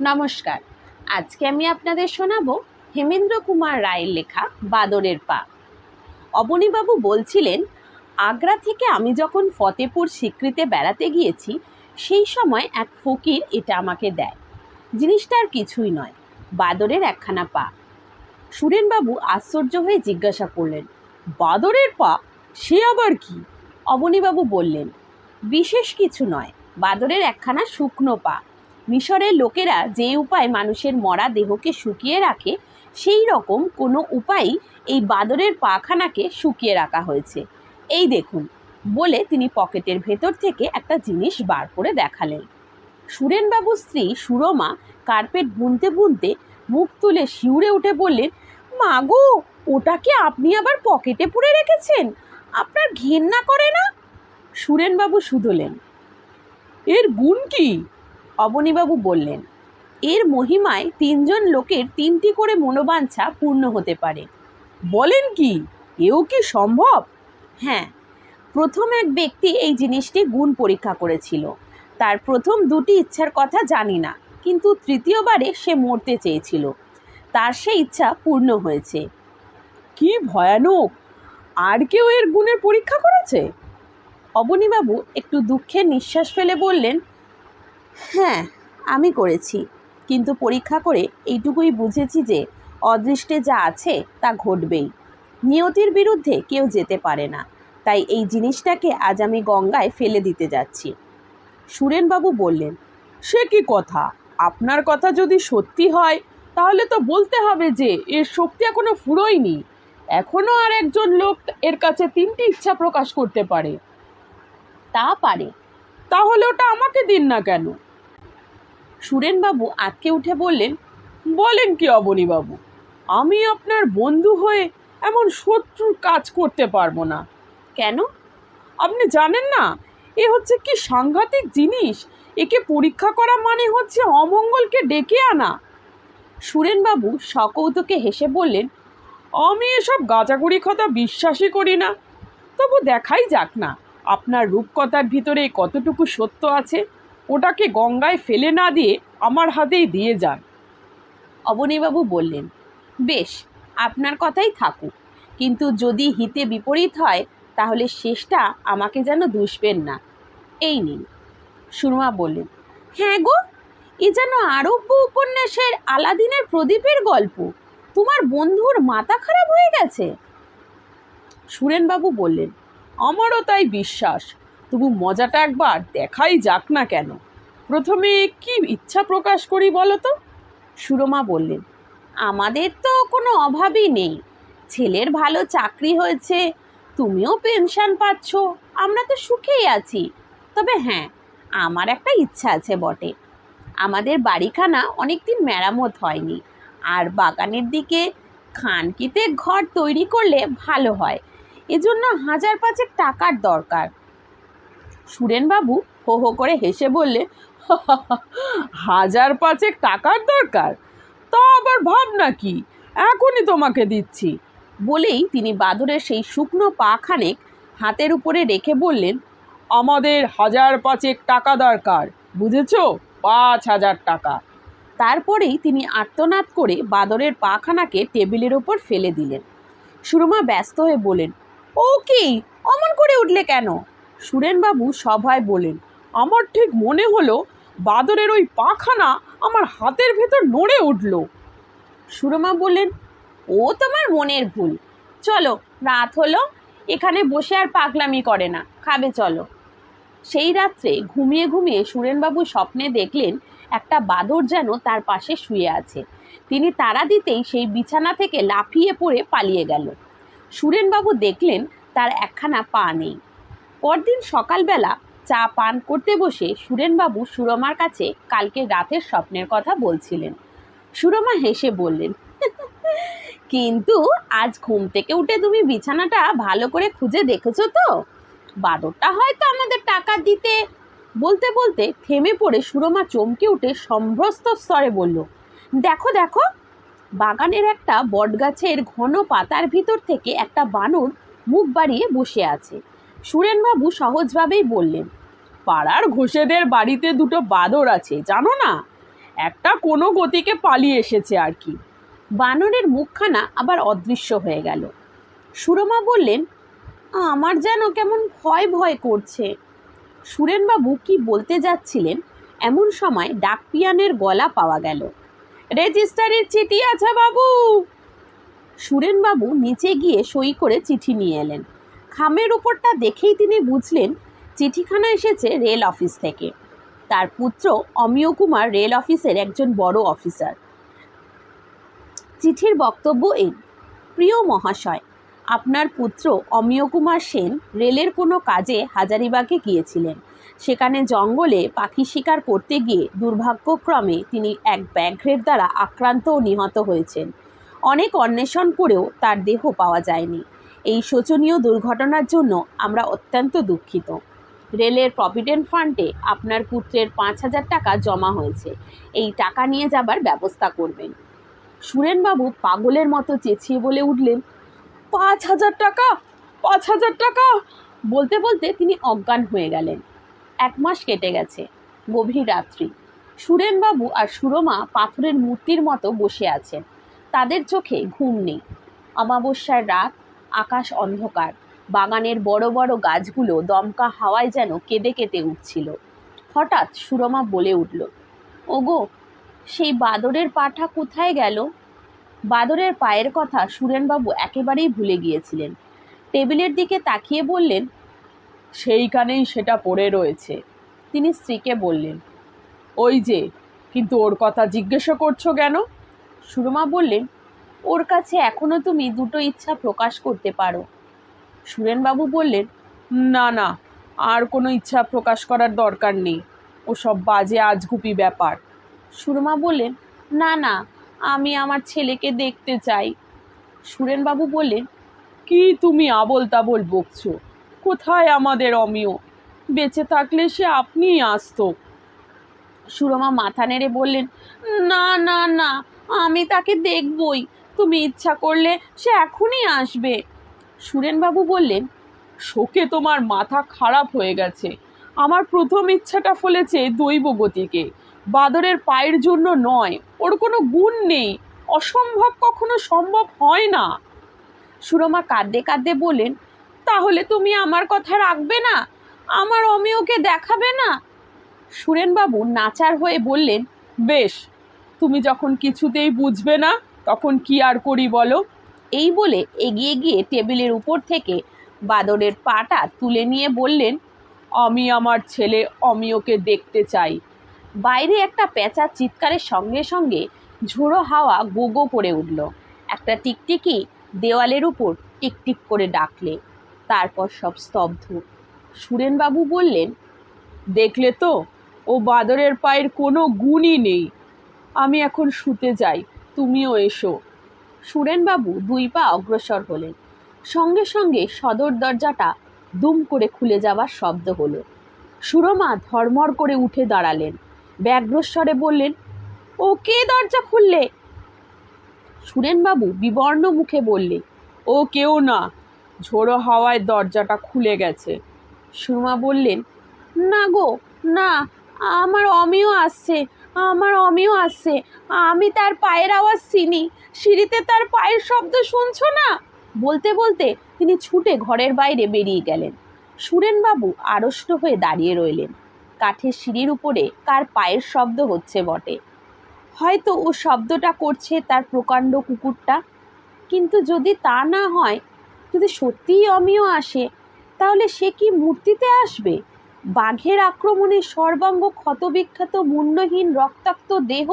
নমস্কার। আজকে আমি আপনাদের শোনাবো হেমেন্দ্র কুমার রায়ের লেখা বাদরের পা। অবনীবাবু বলছিলেন, আগ্রা থেকে আমি যখন ফতেপুর সিক্রিতে বেড়াতে গিয়েছি, সেই সময় এক ফকির এটা আমাকে দেয়। জিনিসটা আর কিছুই নয়, বাদরের একখানা পা। সুরেনবাবু আশ্চর্য হয়ে জিজ্ঞাসা করলেন, বাদরের পা? সে আবার কি? অবনীবাবু বললেন, বিশেষ কিছু নয়, বাদরের একখানা শুকনো পা। মিশরের লোকেরা যে উপায় মানুষের মরা দেহকে শুকিয়ে রাখে, সেই রকম কোনো উপায়ই এই বাদরের পাখানাকে শুকিয়ে রাখা হয়েছে। এই দেখুন, বলে তিনি পকেটের ভেতর থেকে একটা জিনিস বার করে দেখালেন। সুরেনবাবুর স্ত্রী সুরমা কার্পেট বুনতে বুনতে মুখ তুলে শিউরে উঠে বললেন, মা গো ওটাকে আপনি আবার পকেটে পুরে রেখেছেন? আপনার ঘেন্না করে না? সুরেনবাবু শুধলেন, এর গুণ কি? অবনীবাবু বললেন, এর মহিমায় তিনজন লোকের তিনটি করে মনোবাঞ্ছা পূর্ণ হতে পারে। বলেন কি, এও কি সম্ভব? হ্যাঁ প্রথম এক ব্যক্তি এই জিনিসটি গুণ পরীক্ষা করেছিল। তার প্রথম দুটি ইচ্ছার কথা জানি না, কিন্তু তৃতীয়বারে সে মরতে চেয়েছিল। তার সে ইচ্ছা পূর্ণ হয়েছে। কি ভয়ানক! আর কেউ এর গুণের পরীক্ষা করেছে? অবনীবাবু একটু দুঃখের নিঃশ্বাস ফেলে বললেন হ্যাঁ আমি করেছি। কিন্তু পরীক্ষা করে এইটুকুই বুঝেছি যে, অদৃষ্টে যা আছে তা ঘটবেই। নিয়তির বিরুদ্ধে কেউ যেতে পারে না। তাই এই জিনিসটাকে আজ আমি গঙ্গায় ফেলে দিতে যাচ্ছি। সুরেনবাবু বললেন, সে কি কথা? আপনার কথা যদি সত্যি হয়, তাহলে তো বলতে হবে যে, এর শক্তি এখনও ফুরোয়নি। এখনও আর একজন লোক এর কাছে তিনটি ইচ্ছা প্রকাশ করতে পারে। তা পারে। তাহলে ওটা আমাকে দিন না কেন? সুরেনবাবু আটকে উঠে বললেন, বলেন কি অবনীবাবু, আমি আপনার বন্ধু হয়ে এমন শত্রুর কাজ করতে পারব না। কেন? আপনি জানেন না, এ হচ্ছে কি সাংঘাতিক জিনিস, একে পরীক্ষা করা মানে হচ্ছে অমঙ্গলকে ডেকে আনা। সুরেনবাবু সকৌতুকে হেসে বললেন, আমি এসব গাঁজাগুড়ি কথা বিশ্বাসই করি না, তবু দেখাই যাক না। আপনার রূপকথার ভিতরে কতটুকু সত্য আছে, ওটাকে গঙ্গায় ফেলে না দিয়ে আমার হাতেই দিয়ে যান। অবনীবাবু বললেন, বেশ, আপনার কথাই থাকুক। কিন্তু যদি হিতে বিপরীত হয়, তাহলে শেষটা আমাকে যেন দুষবেন না। এই নিন। সুরমা বললেন হ্যাঁ গো, এ যেন আরব্য উপন্যাসের আলাদিনের প্রদীপের গল্প। তোমার বন্ধুর মাথা খারাপ হয়ে গেছে? সুরেনবাবু বললেন আমারও তাই বিশ্বাস। তবু মজাটা একবার দেখাই যাক না কেন। প্রথমে কি ইচ্ছা প্রকাশ করি বলো তো? সুরমা বললেন, আমাদের তো কোনো অভাবই নেই। ছেলের ভালো চাকরি হয়েছে, তুমিও পেনশন পাচ্ছ, আমরা তো সুখেই আছি। তবে হ্যাঁ আমার একটা ইচ্ছা আছে বটে। আমাদের বাড়িখানা অনেকদিন মেরামত হয়নি। আর বাগানের দিকে খানকিতে ঘর তৈরি করলে ভালো হয়। এজন্য হাজার পাঁচেক টাকার দরকার। সুরেনবাবু হো হো করে হেসে বললে, হাজার পাঁচেক টাকার দরকার? তা আবার ভাবনা কি? এখনই তোমাকে দিচ্ছি। বলেই তিনি বাদরের সেই শুকনো পাখানেক হাতের উপরে রেখে বললেন, আমাদের হাজার পাঁচেক টাকা দরকার, বুঝেছ? পাঁচ হাজার টাকা। তারপরেই তিনি আর্তনাদ করে বাদরের পাখানাকে টেবিলের ওপর ফেলে দিলেন। সুরমা ব্যস্ত হয়ে বলেন ও কি? অমন করে উঠলে কেন? সুরেনবাবু সভায় বলেন আমার ঠিক মনে হলো বাদরের ওই পাখানা আমার হাতের ভেতর নড়ে উঠল। সুরমা বললেন, ও তোমার মনের ভুল। চলো, রাত হলো, এখানে বসে আর পাগলামি করে না। খাবে, চলো। সেই রাত্রে ঘুমিয়ে ঘুমিয়ে সুরেনবাবু স্বপ্নে দেখলেন একটা বাদর যেন তার পাশে শুয়ে আছে। তিনি তারা দিতেই সেই বিছানা থেকে লাফিয়ে পড়ে পালিয়ে গেল। সুরেনবাবু দেখলেন তার একখানা পা নেই। পরদিন সকালবেলা চা পান করতে বসে সুরেনবাবু সুরমার কাছে কালকে রাতের স্বপ্নের কথা বলছিলেন। সুরমা হেসে বললেন, কিন্তু আজ ঘুম থেকে উঠে তুমি বিছানাটা ভালো করে খুঁজে দেখেছ তো? বাদরটা হয়তো আমাদের টাকা দিতে। বলতে বলতে থেমে পড়ে সুরমা চমকে উঠে সম্ভ্রস্ত স্তরে বলল, দেখো দেখো বাগানের একটা বটগাছের ঘন পাতার ভিতর থেকে একটা বানর মুখ বাড়িয়ে বসে আছে। সুরেনবাবু সহজভাবেই বললেন, পাড়ার ঘোষেদের বাড়িতে দুটো বাদর আছে, জানো না? একটা কোনো গতিকে পালিয়ে এসেছে আর কি। বানরের মুখখানা আবার অদৃশ্য হয়ে গেল। সুরমা বললেন, আমার যেন কেমন ভয় ভয় করছে। সুরেনবাবু কি বলতে যাচ্ছিলেন, এমন সময় ডাকপিয়ানের গলা পাওয়া গেল। রেজিস্টারির চিঠি আছে বাবু। সুরেনবাবু নিচে গিয়ে সই করে চিঠি নিয়ে এলেন। খামের উপরটা দেখেই তিনি বুঝলেন চিঠিখানা এসেছে রেল অফিস থেকে। তার পুত্র অমিয় কুমার রেল অফিসের একজন বড় অফিসার। চিঠির বক্তব্য এই, প্রিয় মহাশয় আপনার পুত্র অমিয় কুমার সেন রেলের কোনো কাজে হাজারিবাগে গিয়েছিলেন। সেখানে জঙ্গলে পাখি শিকার করতে গিয়ে দুর্ভাগ্যক্রমে তিনি এক ব্যাঘ্রের দ্বারা আক্রান্ত ও নিহত হয়েছেন। অনেক অন্বেষণ করেও তার দেহ পাওয়া যায়নি। এই শোচনীয় দুর্ঘটনার জন্য আমরা অত্যন্ত দুঃখিত। রেলের প্রভিডেন্ট ফান্ডে আপনার পুত্রের পাঁচ হাজার টাকা জমা হয়েছে। এই টাকা নিয়ে যাবার ব্যবস্থা করবেন। সুরেনবাবু পাগলের মতো চেঁচিয়ে বলে উঠলেন পাঁচ হাজার টাকা, পাঁচ হাজার টাকা। বলতে বলতে তিনি অজ্ঞান হয়ে গেলেন। এক মাস কেটে গেছে, গভীর রাত্রি। সুরেনবাবু আর সুরমা পাথরের মূর্তির মতো বসে আছেন। তাদের চোখে ঘুম নেই। অমাবস্যার রাত, আকাশ অন্ধকার। বাগানের বড় বড় গাছগুলো দমকা হাওয়ায় যেন কেঁদে কেটে উঠছিল। হঠাৎ সুরমা বলে উঠল, ওগো, সেই বাদরের পাঠা কোথায় গেল? বাদরের পায়ের কথা সুরেনবাবু একেবারেই ভুলে গিয়েছিলেন। টেবিলের দিকে তাকিয়ে বললেন, সেইখানেই সেটা পড়ে রয়েছে। তিনি স্ত্রীকে বললেন, ওই যে, কিন্তু ওর কথা জিজ্ঞাসা করছ কেন? সুরমা বললেন, ওর কাছে এখনও তুমি দুটো ইচ্ছা প্রকাশ করতে পারো। সুরেনবাবু বললেন, না না, আর কোনো ইচ্ছা প্রকাশ করার দরকার নেই। ওসব বাজে আজগুপি ব্যাপার। সুরমা বললেন, না না আমি আমার ছেলেকে দেখতে চাই। সুরেনবাবু বললেন, কি তুমি আবল তাবল বকছো? কোথায় আমাদের অমিয়? বেঁচে থাকলে সে আপনিই আসতো। সুরমা মাথা নেড়ে বললেন, না না না, আমি তাকে দেখবই। তুমি ইচ্ছা করলে সে এখনই আসবে। সুরেনবাবু বললেন, শোকে তোমার মাথা খারাপ হয়ে গেছে। আমার প্রথম ইচ্ছাটা ফলেছে দৈব গতিকে বাদরের পায়ের জন্য নয়, ওর কোনো গুণ নেই। অসম্ভব কখনো সম্ভব হয় না। সুরমা কাঁদতে কাঁদতে বললেন, তাহলে তুমি আমার কথা রাখবে না? আমার অমিয়কে দেখাবে না? সুরেনবাবু নাচার হয়ে বললেন, বেশ, তুমি যখন কিছুতেই বুঝবে না, তখন কি আর করি বলো? এই বলে এগিয়ে গিয়ে টেবিলের উপর থেকে বাদরের পাটা তুলে নিয়ে বললেন, আমি আমার ছেলে অমিয়কে দেখতে চাই। বাইরে একটা পেঁচার চিৎকারের সঙ্গে সঙ্গে ঝোড়ো হাওয়া গোগো করে উঠল। একটা টিকটিকি দেওয়ালের উপর টিকটিক করে ডাকলে। তারপর সব স্তব্ধ। সুরেনবাবু বললেন, দেখলে তো, ও বাদরের পায়ের কোনো গুণই নেই। আমি এখন শুতে যাই, তুমিও এসো। সুরেনবাবু দুই পা অগ্রসর হলেন। সঙ্গে সঙ্গে সদর দরজাটা দুম করে খুলে যাবার শব্দ হলো। সুরমা ধর্মর করে উঠে দাঁড়ালেন। ব্যগ্রস্বরে বললেন, ও কে দরজা খুললে? সুরেনবাবু বিবর্ণ মুখে বললে ও কেউ না, ঝোড়ো হাওয়ায় দরজাটা খুলে গেছে। সুরমা বললেন, না গো, না, আমার অমিও আসছে, আমার অমিও আসছে, আমি তার পায়ের আওয়াজ চিনি, সিঁড়িতে তার পায়ের শব্দ শুনছো না? বলতে বলতে তিনি ছুটে ঘরের বাইরে বেরিয়ে গেলেন। সুরেনবাবু আড়ষ্ট হয়ে দাঁড়িয়ে রইলেন। কাঠের সিঁড়ির উপরে কার পায়ের শব্দ হচ্ছে বটে। হয়তো ও শব্দটা করছে তার প্রকাণ্ড কুকুরটা। কিন্তু যদি তা না হয়, যদি সত্যিই অমিয় আসে, তাহলে সে কি মূর্তিতে আসবে? বাঘের আক্রমণে সর্বাঙ্গ ক্ষতবিখ্যাত মূল্যহীন রক্তাক্ত দেহ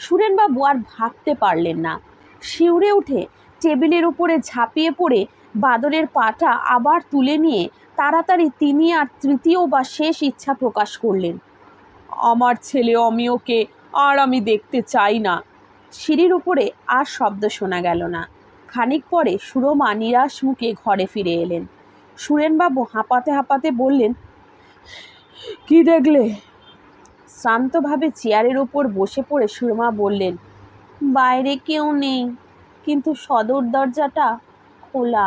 সুরেনবাবু আর ভাবতে পারলেন না। শিউরে উঠে টেবিলের উপরে ঝাঁপিয়ে পড়ে বাদরের পাটা আবার তুলে নিয়ে তাড়াতাড়ি তিনি আর তৃতীয় বা শেষ ইচ্ছা প্রকাশ করলেন। আমার ছেলে অমিয়কে আর আমি দেখতে চাই না। সিঁড়ির উপরে আর শব্দ শোনা গেল না। খানিক পরে সুরমা নিরাশ মুখে ঘরে ফিরে এলেন। সুরেনবাবু হাঁপাতে হাঁপাতে বললেন, কি দেখলে? শ্রান্তভাবে চেয়ারের ওপর বসে পড়ে সুরমা বললেন, বাইরে কেউ নেই, কিন্তু সদর দরজাটা খোলা।